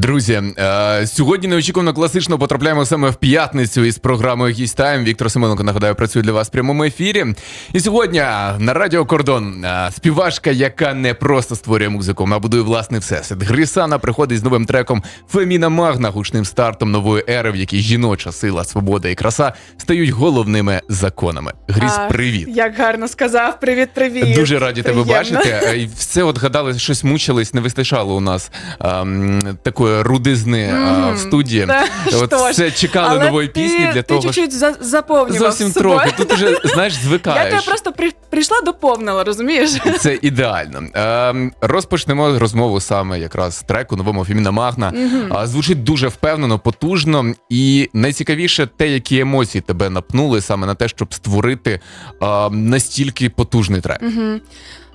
Друзі, е, сьогодні неочікувано класично потрапляємо саме в п'ятницю із програмою «Гість Тайм». Віктор Семененко, нагадаю, працює для вас в прямому ефірі. І сьогодні на Радіо Кордон е, співачка, яка не просто створює музику, а будує власний всесвіт. Грисана приходить з новим треком Феміна Магна, гучним стартом нової ери, в якій жіноча сила, свобода і краса стають головними законами. Гріс, А, привіт. Як гарно сказав, привіт, привіт. Дуже раді тебе бачити. Е, і Все от гадали, щось мучились, не вистачало у нас ем, такої рудизни е, Мгм. в студії. Та, От що ж. все чекали Але нової ти, пісні для ти того. чуть-чуть за- заповнював Зовсім собою. трохи. Тут уже знаєш, Я звикаєш. тебе просто при, прийшла доповнила, розумієш? Це ідеально. Ем, розпочнемо розмову саме якраз з треку новому Феміна Магна. А, звучить дуже впевнено, потужно, і найцікавіше те, які емоції тебе напнули саме на те, щоб створити а, настільки потужний трек. Мгм.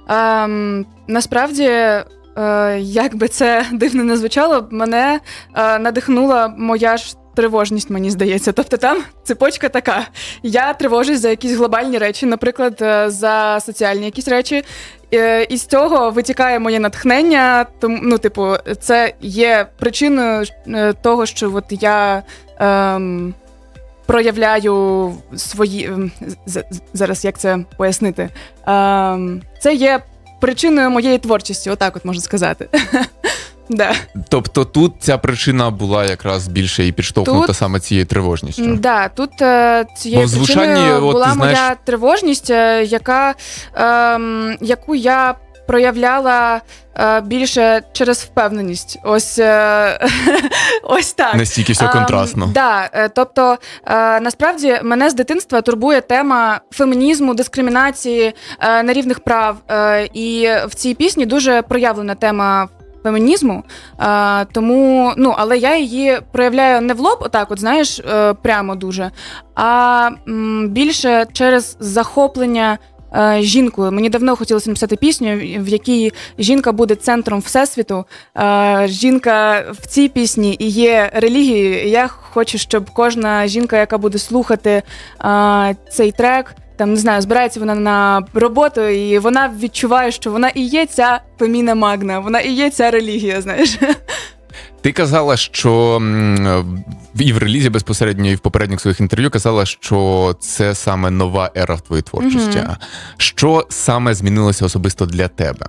Ем, насправді, як би це дивно не звучало, мене е, надихнула моя ж. Тривожність, мені здається. Тобто там цепочка така. Я тривожусь за якісь глобальні речі, наприклад, е, за соціальні якісь речі. Е, І з цього витікає моє натхнення. Тому, ну, типу, це є причиною е, того, що от я ем, проявляю свої. Зараз як це пояснити? Ем, це є причиною моєї творчості, отак от можна сказати. Да. Тобто тут ця причина була якраз більше і підштовхнута Тут- саме цією тривожністю. Да, тут е, Бо цією в звучанні, причиною от, була ти знаєш- моя тривожність, е, яка, ем, яку я проявляла е, більше через впевненість. Ось, е, ось так. Настільки все Ем, контрастно. да, е, тобто е, насправді мене з дитинства турбує тема фемінізму, дискримінації, е, нерівних прав. Е, і в цій пісні дуже проявлена тема. Фемінізму, е, тому ну але я її проявляю не в лоб, отак, от знаєш, е, прямо дуже, а більше через захоплення жінкою. Мені давно хотілося написати пісню, в якій жінка буде центром всесвіту. Е, жінка в цій пісні і є релігією. Я хочу, щоб кожна жінка, яка буде слухати е, цей трек. Там не знаю, збирається вона на роботу, і вона відчуває, що вона і є ця феміна магна, вона і є ця релігія. Знаєш, Ти казала, що і в релізі безпосередньо, і в попередніх своїх інтерв'ю казала, що це саме нова ера в твоїй творчості. Мгм. Що саме змінилося особисто для тебе?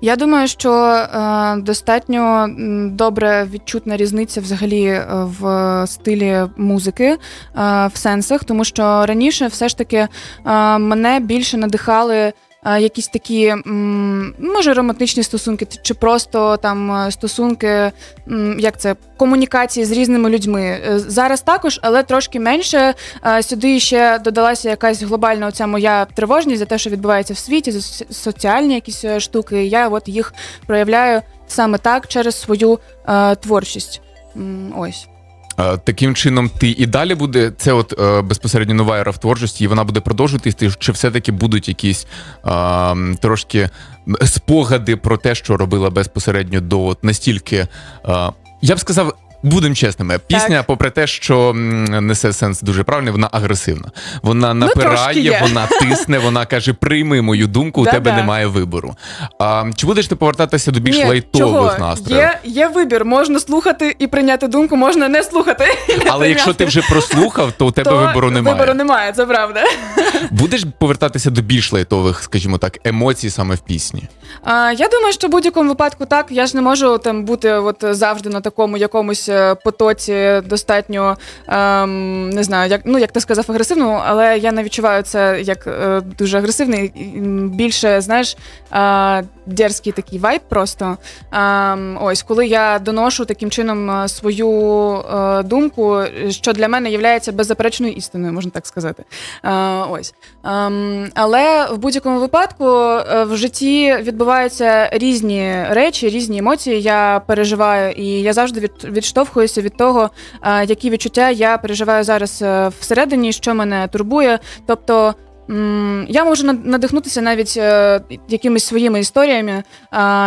Я думаю, що е, достатньо добре відчутна різниця взагалі е, в стилі музики е, в сенсах, тому що раніше все ж таки е, мене більше надихали. Е, Якісь такі, може, романтичні стосунки, чи просто там е, стосунки, як це, комунікації з різними людьми. Е, Зараз також, але трошки менше. Сюди ще додалася якась глобальна оця моя тривожність за те, що відбувається в світі, за соці- соціальні якісь штуки. Я от їх проявляю саме так через свою творчість. Ось. Е, Таким чином, ти і далі буде це, от е, безпосередньо нова ера в творчості, і вона буде продовжуватись, чи все-таки будуть якісь а, трошки спогади про те, що робила безпосередньо до от настільки. А, я б сказав. Будемо чесними, пісня, попри те, що несе сенс дуже правильний, вона агресивна. Вона Ну, напирає, є. вона тисне, вона каже: прийми мою думку, у тебе немає вибору. А, чи будеш ти повертатися до більш Ні, лайтових чого? настроїв? Є, є вибір, можна слухати і прийняти думку, можна не слухати. і не Але якщо ти вже прослухав, то у тебе то вибору немає. Вибору немає, це правда. Будеш повертатися до більш лайтових, скажімо так, емоцій саме в пісні. А, я думаю, що в будь-якому випадку так. Я ж не можу там бути от завжди на такому якомусь потоці достатньо ем, не знаю, як ну як ти сказав, агресивному, але я не відчуваю це як е, дуже агресивний. Більше знаєш, е, дерзкий такий вайб просто. Ем, ось коли я доношу таким чином е, свою е, думку, що для мене є беззаперечною істиною, можна так сказати. Е, ось. Ем, але в будь-якому випадку е, в житті відбуваються різні речі, різні емоції. Я переживаю, і я завжди від, відштовхуюся від того, е, які відчуття я переживаю зараз е, всередині, що мене турбує. Тобто. Я можу надихнутися навіть е, якимись своїми історіями,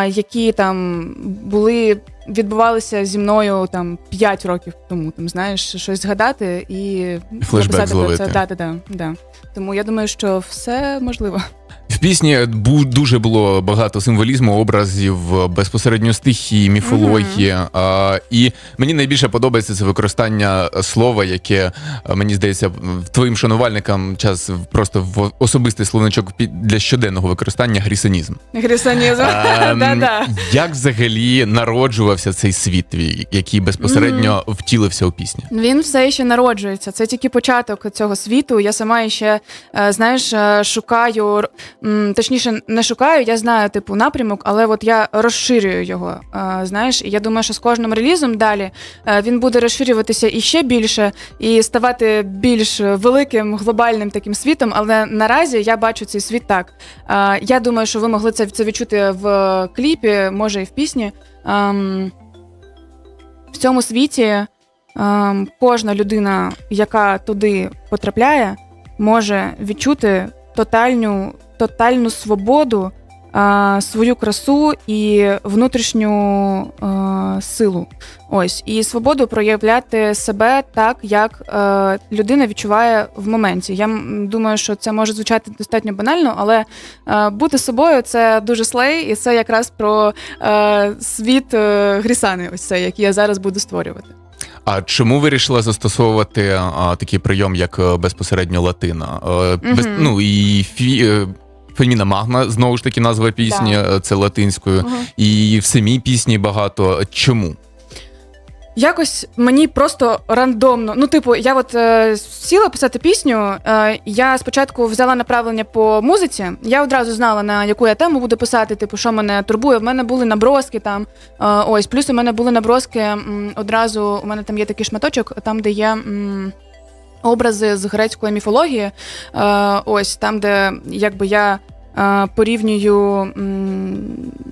які там були, відбувалися зі мною там 5 років тому. Там знаєш, щось згадати і флешбек про зловити. це. Да, да, да, да. Тому я думаю, що все можливо. В пісні дуже було багато символізму, образів, безпосередньо стихії, міфології. А, і мені найбільше подобається це використання слова, яке е, мені здається твоїм шанувальникам час просто в особистий словничок для щоденного використання грісанізм. Грісанізм. Ем, Да-да. Як взагалі народжувався цей світ твій, який безпосередньо втілився у пісні? Він все ще народжується. Це тільки початок цього світу. Я сама ще е, знаєш, е, шукаю точніше, не шукаю. Я знаю типу напрямок, але от я розширюю його. е, Знаєш, і я думаю, що з кожним релізом далі е, він буде розширюватися і ще більше, і ставати більш великим глобальним таким світом. Але наразі я бачу цей світ так. Е, Я думаю, що ви могли це, відчути в кліпі, може і в пісні. Ем, В цьому світі ем, кожна людина, яка туди потрапляє, може відчути тотальну, тотальну свободу, свою красу і внутрішню силу. Ось і свободу проявляти себе так, як е, людина відчуває в моменті. Я думаю, що це може звучати достатньо банально, але е, бути собою це дуже слей, і це якраз про е, світ Грісани, ось це, який я зараз буду створювати. А чому вирішила застосовувати а, такий прийом, як безпосередньо латина? Е, Без, Мгм. ну і фі, Феміна Магна, знову ж таки, назва пісні, е, це латинською, Мгм. і в самій пісні багато. Чому? Якось мені просто рандомно. Ну, типу, я от е, сіла писати пісню. Е, я спочатку взяла направлення по музиці. Я одразу знала, на яку я тему буду писати, типу, що мене турбує. В мене були наброски там. Е, ось, плюс у мене були наброски м, одразу. У мене там є такий шматочок, там, де є. м, Образи з грецької міфології, е, ось там, де якби я е, порівнюю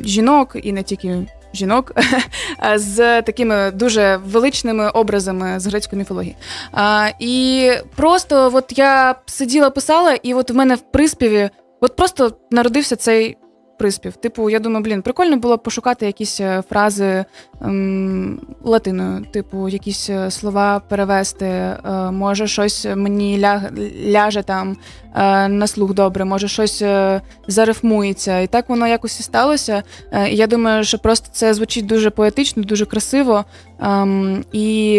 жінок і не тільки жінок е, з такими дуже величними образами з грецької міфології. А, і просто от я сиділа, писала, і от в мене в приспіві от просто народився цей приспів. Типу, я думаю, блін, прикольно було б пошукати якісь е, фрази ем, латиною, типу, якісь е, слова перевести. Е, може, щось мені ляг, ляже там е, на слух добре, може, щось е, зарифмується. І так воно якось і сталося. Е, я думаю, що просто це звучить дуже поетично, дуже красиво. Ем, і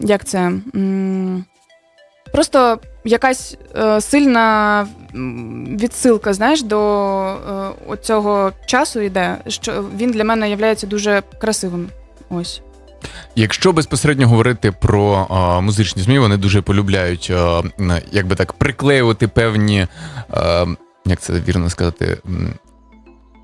як це? М, Просто якась е, сильна відсилка, знаєш, до е, цього часу йде, що він для мене є дуже красивим. Ось. Якщо безпосередньо говорити про а, музичні змі, вони дуже полюбляють, а, м, як би так, приклеювати певні, а, як це вірно сказати,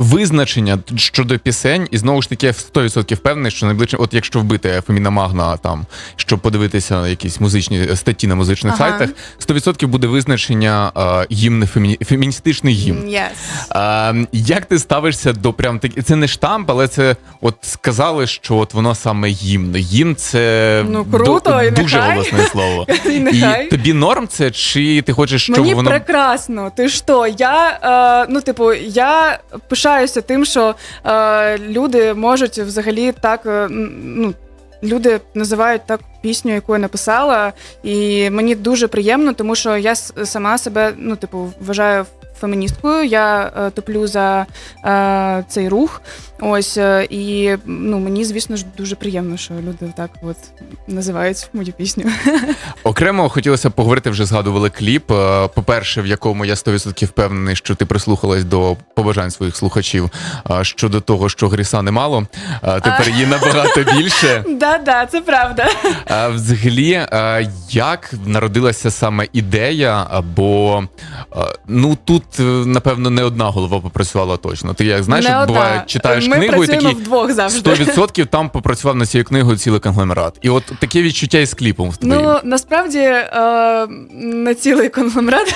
визначення щодо пісень, і знову ж таки я в 100% впевнений, що найближче, от якщо вбити Феміна Магна там, щоб подивитися на якісь музичні статті на музичних Ага. сайтах, 100% буде визначення а, гімн фемі... феміністичний гімн. Yes. А, як ти ставишся до прям такі? Це не штамп, але це от сказали, що от воно саме гімн. Гімн це Ну, круто, ду- і дуже нехай. голосне слово. І нехай. І тобі норм це, чи ти хочеш, щоб Мені воно прекрасно. Ти що? Я е, ну, типу, я пишаюся тим, що е, люди можуть взагалі так. е, ну, Люди називають так пісню, яку я написала, і мені дуже приємно, тому що я сама себе, ну, типу, вважаю феміністкою. Я е, топлю за е, цей рух. Ось е, і ну мені, звісно ж, дуже приємно, що люди так от називають мою пісню. окремо хотілося поговорити, вже згадували кліп. Е, По-перше, в якому я 100% впевнений, що ти прислухалась до побажань своїх слухачів щодо того, що гріса немало. Тепер її набагато більше. Да, да, це правда. Взагалі, як народилася саме ідея? Бо ну тут напевно не одна голова попрацювала точно. Ти як знаєш, Не одна. буває, читаєш Ми книгу і такі вдвох завжди. 100% там попрацював на цією книгою цілий конгломерат. І от таке відчуття із кліпом в твоїм. Ну насправді е, не цілий конгломерат,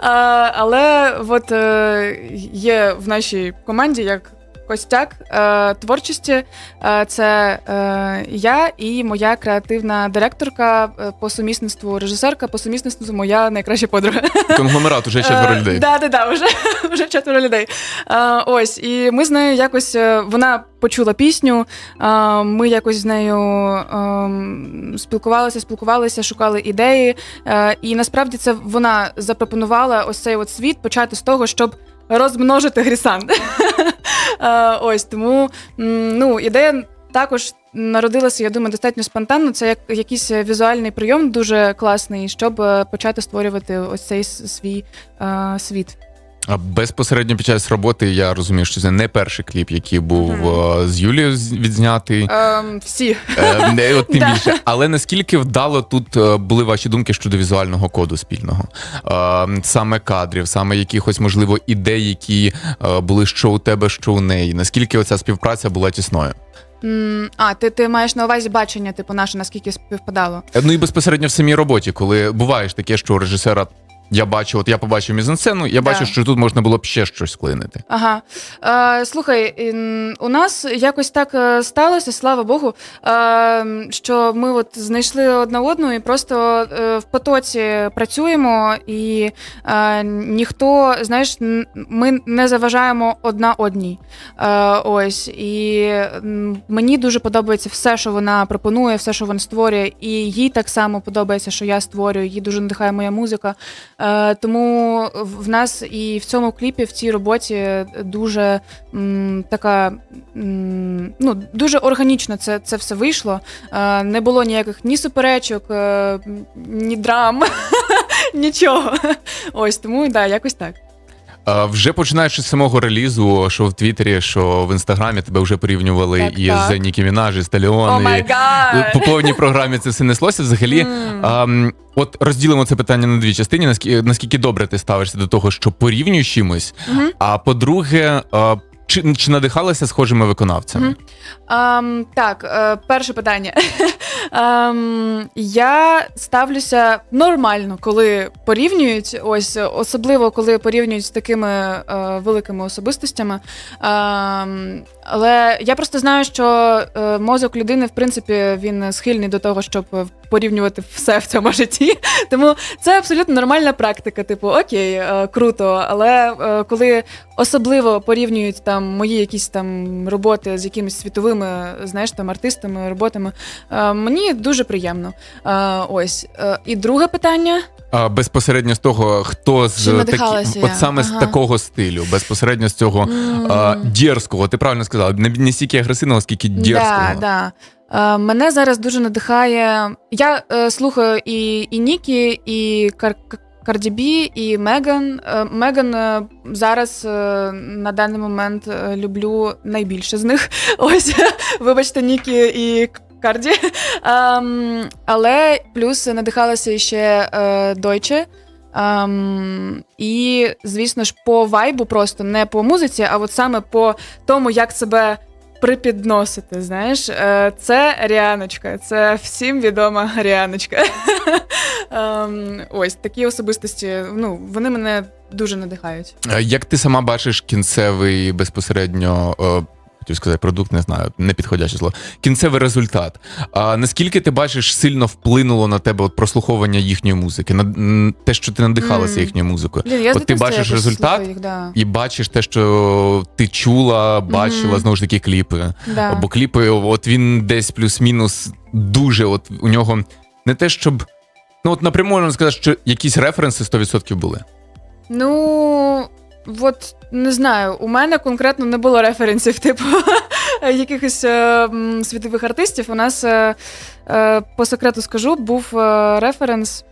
а, але от е, є в нашій команді як костяк е, творчості. Е, це е, я і моя креативна директорка по сумісництву, режисерка, по сумісництву моя найкраща подруга. Конгломерат уже четверо людей. Так, так, так, вже, четверо людей. Ось, і ми з нею якось вона почула пісню. Ми якось з нею ем, спілкувалися, спілкувалися, шукали ідеї. І насправді це вона запропонувала ось цей от світ почати з того, щоб розмножити грісан. Е, Ось тому ну, ідея також народилася, я думаю, достатньо спонтанно. Це як якийсь візуальний прийом дуже класний, щоб е, почати створювати ось цей свій е, світ. А безпосередньо під час роботи я розумію, що це не перший кліп, який був е, з Юлією відзнятий. Ем, всі. Е, не, от тим більше. Але наскільки вдало тут е, були ваші думки щодо візуального коду спільного? Е, Саме кадрів, саме якихось, можливо, ідей, які е, були що у тебе, що у неї. Наскільки оця співпраця була тісною? А, ти, ти маєш на увазі бачення, типу, наше, наскільки співпадало. Ну і безпосередньо в самій роботі, коли буває ж таке, що у режисера. Я бачу, от я побачив мізансцену, я Да. бачу, що тут можна було б ще щось вклинити. Ага. Е, слухай, у нас якось так е, сталося, слава Богу, е, що ми от знайшли одна одну і просто е, в потоці працюємо, і е, ніхто, знаєш, ми не заважаємо одна одній. Е, ось. І мені дуже подобається все, що вона пропонує, все, що вона створює, і їй так само подобається, що я створюю. Їй дуже надихає моя музика. Е, тому в нас і в цьому кліпі, в цій роботі дуже м, така м, ну, дуже органічно це, це все вийшло. Е, не було ніяких ні суперечок, е, ні драм, нічого. Ось тому да, якось так. А, вже починаючи з самого релізу, що в Твіттері, що в інстаграмі тебе вже порівнювали Так, із так. Нікі Мінаж, і О Сталіон. май і по повній програмі це все неслося. Взагалі, а, от розділимо це питання на дві частини. Наскільки, наскільки добре ти ставишся до того, що порівнюєш чимось? Мгм. А по-друге, чи, чи надихалася схожими виконавцями? Мгм. Ам, так, е, перше питання. Ам, я ставлюся нормально, коли порівнюють, ось особливо коли порівнюють з такими е, великими особистостями. Ам, але я просто знаю, що е, мозок людини, в принципі, він схильний до того, щоб порівнювати все в цьому житті. Тому це абсолютно нормальна практика. Типу, окей, е, круто. Але е, коли особливо порівнюють там мої якісь там роботи з якимись світовими, знаєш, там артистами, роботами, е, мені дуже приємно. Е, ось. Е, і друге питання. А, безпосередньо з того, хто з такі, от саме з такого стилю, безпосередньо з цього М. а, дерзкого, ти правильно сказала, не, не стільки агресивного, скільки дерзкого. Да, да. Е, мене зараз дуже надихає. Я е, слухаю і, і Нікі, і Кар. Карді Бі і Меган. Меган зараз на даний момент люблю найбільше з них. Ось, вибачте, Нікі і Карді. Ем, але плюс надихалася ще е, Дойче. Ем, і, звісно ж, по вайбу, просто не по музиці, а от саме по тому, як себе припідносити. Знаєш, Е, це Ріаночка, це всім відома Ріаночка. Ем, Ось такі особистості. Ну, вони мене дуже надихають. Е, Як ти сама бачиш кінцевий безпосередньо. е, Хотів сказати, продукт, не знаю, не підходяще слово. Кінцевий результат. А наскільки ти бачиш, сильно вплинуло на тебе от прослуховування їхньої музики, на те, що ти надихалася Мгм. їхньою музикою? Блін, я От ти бачиш результат? Їх, да. І бачиш те, що ти чула, бачила Мгм. знову ж таки кліпи. Да. Бо кліпи, от він десь плюс-мінус дуже. От у нього не те, щоб. Ну, от напряму можна сказати, що якісь референси 100% були. Ну, от не знаю, у мене конкретно не було референсів, типу якихось е, світових артистів. У нас е, е, по секрету скажу, був е, референс.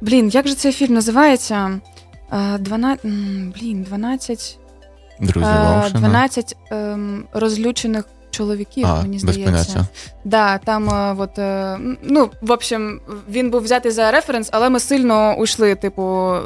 Блін, як же цей фільм називається? Е, 12, блін, 12, Друзі, е, 12 ем, розлючених чоловіків, А, мені без здається. поняття. Да, там е, от, е, ну, в общем, він був взятий за референс, але ми сильно уйшли, типу, е,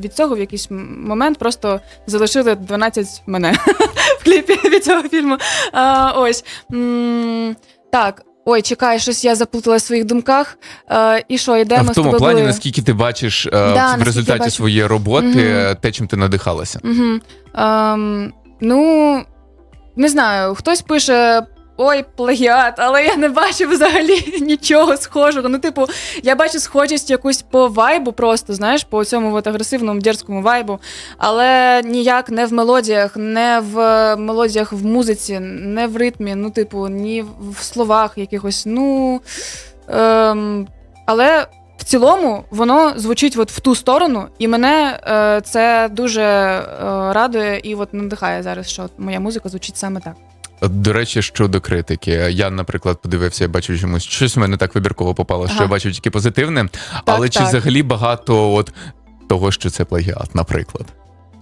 від цього в якийсь момент просто залишили 12 мене в кліпі від цього фільму. А, ось. М, Так. Ой, чекай, щось я заплутала в своїх думках. Е, і що, йдемо в тому плані, були? наскільки ти бачиш е, Да, в результаті своєї роботи е, те, чим ти надихалася. Угу. Ем, ну, не знаю, хтось пише. Ой, плагіат, але я не бачу взагалі нічого схожого. Ну, типу, я бачу схожість якусь по вайбу, просто знаєш, по цьому от агресивному дерзкому вайбу, але ніяк не в мелодіях, не в е, мелодіях в музиці, не в ритмі, ну, типу, ні в словах якихось. Ну ем, але в цілому воно звучить от в ту сторону, і мене е, це дуже е, радує і от надихає зараз, що моя музика звучить саме так. До речі, щодо критики, я, наприклад, подивився, я бачив чомусь щось в мене так вибірково попало, що Ага. я бачив тільки позитивне. але чи так. взагалі багато от того, що це плагіат, наприклад?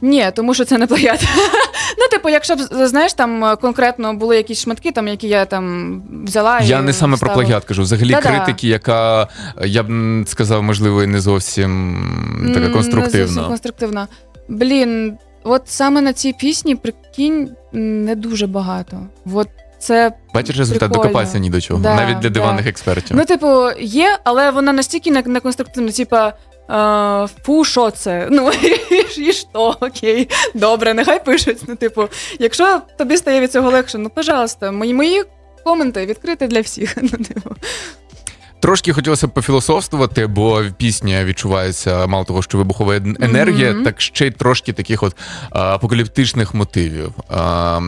Ні, тому що це не плагіат. ну, типу, якщо б знаєш, там е, конкретно були якісь шматки, там які я там взяла. і Я не саме про вставила. плагіат кажу. Взагалі Та-да. критики, яка я б сказав, можливо, і не зовсім така М, Не конструктивна. зовсім конструктивна. Блін, от саме на цій пісні, прикинь, не дуже багато. От це Бачиш результат, Прикольно. докопатися ні до чого, Да, навіть для да. диванних експертів. Ну, типу, є, але вона настільки не, не конструктивна, типа. Е, Фу, що це? Ну і, що, окей, добре, нехай пишуть. Ну, типу, якщо тобі стає від цього легше, ну пожалуйста, мої, мої коменти відкриті для всіх. Ну, типу. Трошки хотілося б пофілософствувати, бо пісня відчувається мало того, що вибухова ен- енергія, Мгм. так ще й трошки таких от апокаліптичних мотивів. А,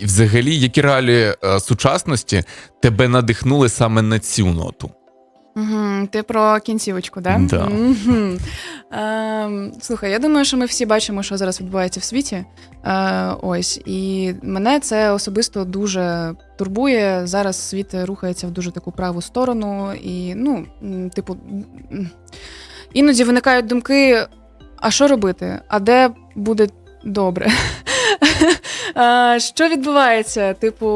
і взагалі, які реалії сучасності тебе надихнули саме на цю ноту? Угу, ти про кінцівочку, да? Да. Угу. Ем, слухай, я думаю, що ми всі бачимо, що зараз відбувається в світі. Е, ось, і мене це особисто дуже турбує. Зараз світ рухається в дуже таку праву сторону, і ну, типу, іноді виникають думки: а що робити? А де буде добре? Е, Що відбувається? Типу,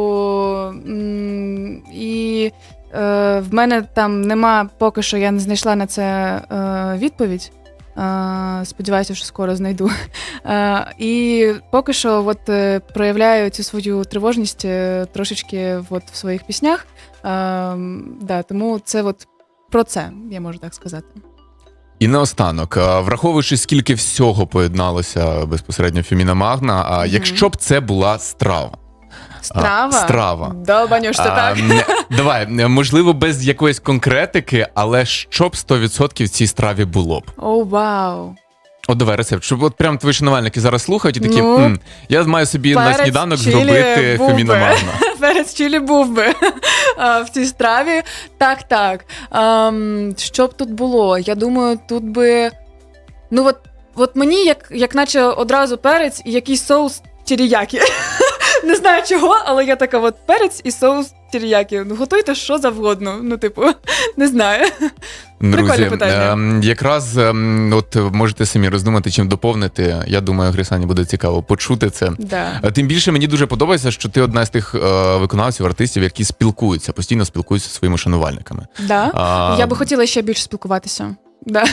і е, в мене там нема поки що я не знайшла на це е, відповідь. Е, сподіваюся, що скоро знайду. Е, і поки що от, е, проявляю цю свою тривожність е, трошечки от, в своїх піснях. Е, да, тому це от про це, я можу так сказати. І наостанок, враховуючи, скільки всього поєдналося безпосередньо Феміна Магна, а Мгм. якщо б це була страва. Страва. страва. Долбанюш, це так. Давай, можливо, без якоїсь конкретики, але що б 100% в цій страві було б? О, вау. От давай рецепт, щоб от прям твої шанувальники зараз слухають і такі, Ну, «М, я маю собі на перець, сніданок чилі, зробити був би». Феміна Перець чилі був би а, в цій страві. Так, так. Ам, що б тут було? Я думаю, тут би. Ну, от, от мені, як, як наче одразу перець і якийсь соус тіріякі. Не знаю чого, але я така от перець і соус тіріякі. Ну, готуйте що завгодно. Ну, типу, не знаю. Друзі, питання. ем, якраз ем, от можете самі роздумати, чим доповнити. Я думаю, Грисані буде цікаво почути це. Да. Тим більше мені дуже подобається, що ти одна з тих е, виконавців, артистів, які спілкуються, постійно спілкуються зі своїми шанувальниками. Да. А, Я би хотіла ще більше спілкуватися. Да.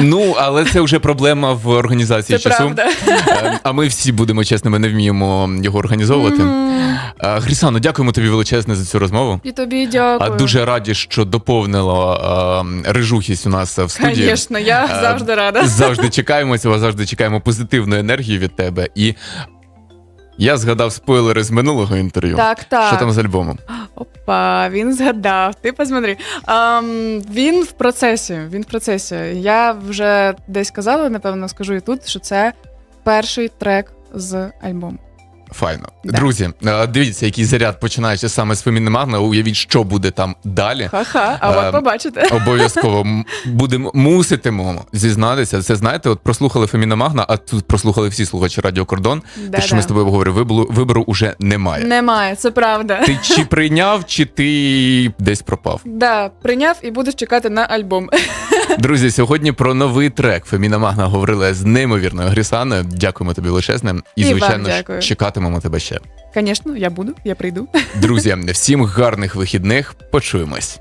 Ну, але це вже проблема в організації Це часу. правда. Е, А ми всі будемо чесними, не вміємо його організовувати. А, Грісано, дякуємо тобі величезне за цю розмову. І тобі дякую. А дуже раді, що доповнило е, режухість у нас в студії. Звісно, я Е, завжди рада. Завжди чекаємо цього, завжди чекаємо позитивної енергії від тебе. І я згадав спойлери з минулого інтерв'ю. Так, так. Що там з альбомом? Опа, він згадав. Ти посмотри. Ем, він в процесі. Він в процесі. Я вже десь казала, напевно, скажу і тут, що це перший трек з альбому. Файно. Да. Друзі, е, дивіться, який заряд починаючи саме з Феміни Магна. Уявіть, що буде там далі. Ха-ха, а Ем, от побачите. Обов'язково будемо муситимо зізнатися. Це знаєте, от прослухали Феміна Магна, а тут прослухали всі слухачі Радіо Кордон. Те, що ми з тобою говорили, вибору, вибору уже немає. Немає, це правда. Ти чи прийняв, чи ти десь пропав? Да, прийняв і будеш чекати на альбом. Друзі, сьогодні про новий трек Феміна Магна говорила з неймовірною Грісаною. Дякуємо тобі величезне. І, І звичайно дякую чекатимемо тебе ще. Звісно, я буду, я прийду. Друзі, всім гарних вихідних. Почуємось.